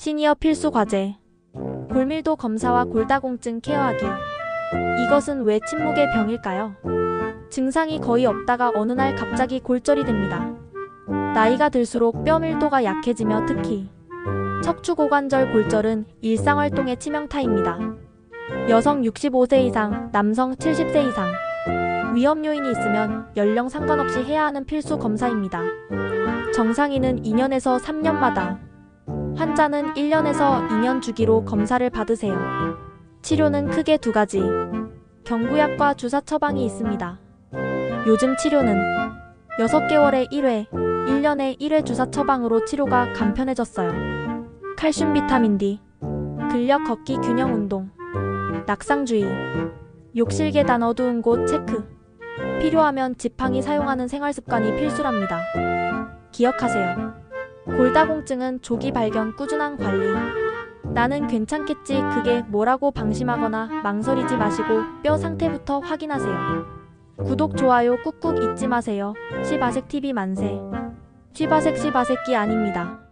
시니어 필수 과제. 골밀도 검사와 골다공증 케어하기. 이것은 왜 침묵의 병일까요? 증상이 거의 없다가 어느 날 갑자기 골절이 됩니다. 나이가 들수록 뼈 밀도가 약해지며 특히 척추고관절 골절은 일상활동의 치명타입니다. 여성 65세 이상, 남성 70세 이상. 위험 요인이 있으면 연령 상관없이 해야 하는 필수 검사입니다. 정상인은 2년에서 3년마다, 환자는 1년에서 2년 주기로 검사를 받으세요. 치료는 크게 두 가지. 경구약과 주사 처방이 있습니다. 요즘 치료는 6개월에 1회, 1년에 1회 주사 처방으로 치료가 간편해졌어요. 칼슘 비타민 D, 근력 걷기 균형 운동, 낙상주의, 욕실 계단 어두운 곳 체크. 필요하면 지팡이 사용하는 생활 습관이 필수랍니다. 기억하세요. 골다공증은 조기 발견 꾸준한 관리. 나는 괜찮겠지 그게 뭐라고 방심하거나 망설이지 마시고 뼈 상태부터 확인하세요. 구독, 좋아요 꾹꾹 잊지 마세요. 시바색 TV 만세. 시바색 시바색기 아닙니다.